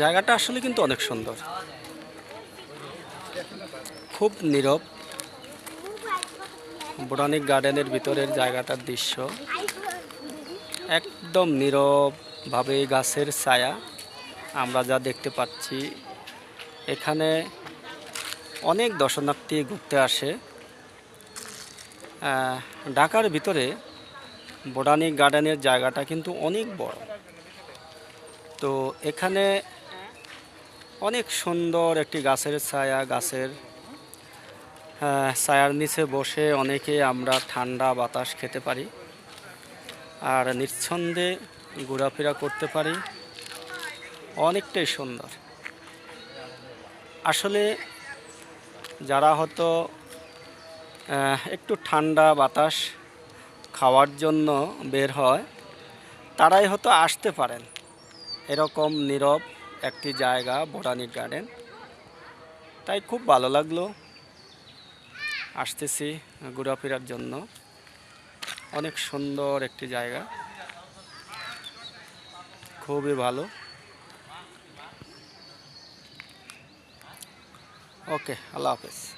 জায়গাটা আসলে কিন্তু অনেক সুন্দর। খুব নীরব। বোটানিক গার্ডেনের ভিতরের জায়গাটার দৃশ্য। একদম নীরবভাবে গাছের ছায়া আমরা যা দেখতে পাচ্ছি। এখানে অনেক দর্শনার্থী ঘুরতে আসে। ঢাকার ভিতরে বোটানিক গার্ডেনের জায়গাটা কিন্তু অনেক বড়। তো এখানে অনেক সুন্দর একটি গাছের ছায়া, গাছের ছায়ার নিচে বসে অনেকে আমরা ঠান্ডা বাতাস খেতে পারি আর নিঃছন্দে ঘোরাফেরা করতে পারি। অনেকটাই সুন্দর। আসলে যারা হয়তো একটু ঠান্ডা বাতাস খাওয়ার জন্য বের হয়, তারাই হয়তো আসতে পারেন। এরকম নীরব একটি জায়গা বোটানিক গার্ডেন তাই খুব ভালো লাগল। আসতেছি ঘোরাফেরার জন্য। অনেক সুন্দর একটি জায়গা। খুবই ভালো। ওকে, আল্লাহ হাফেজ।